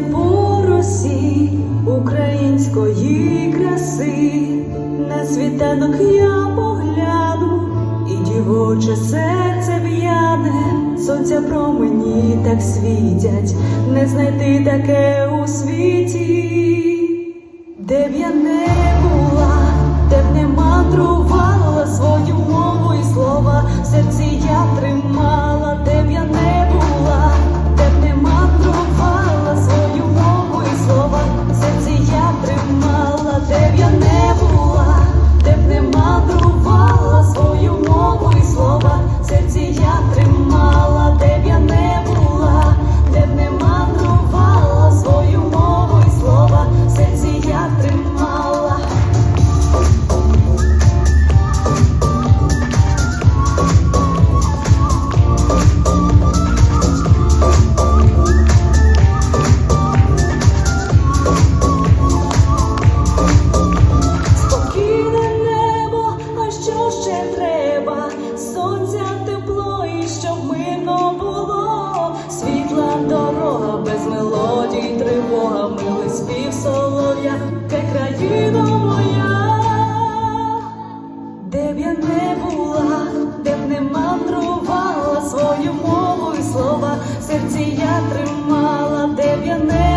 По росі української краси, на світанок я погляну, і дівоче серце в'яне, сонця промені так світять, не знайти таке у світі, де в'яне. серці я тримала, де б я не.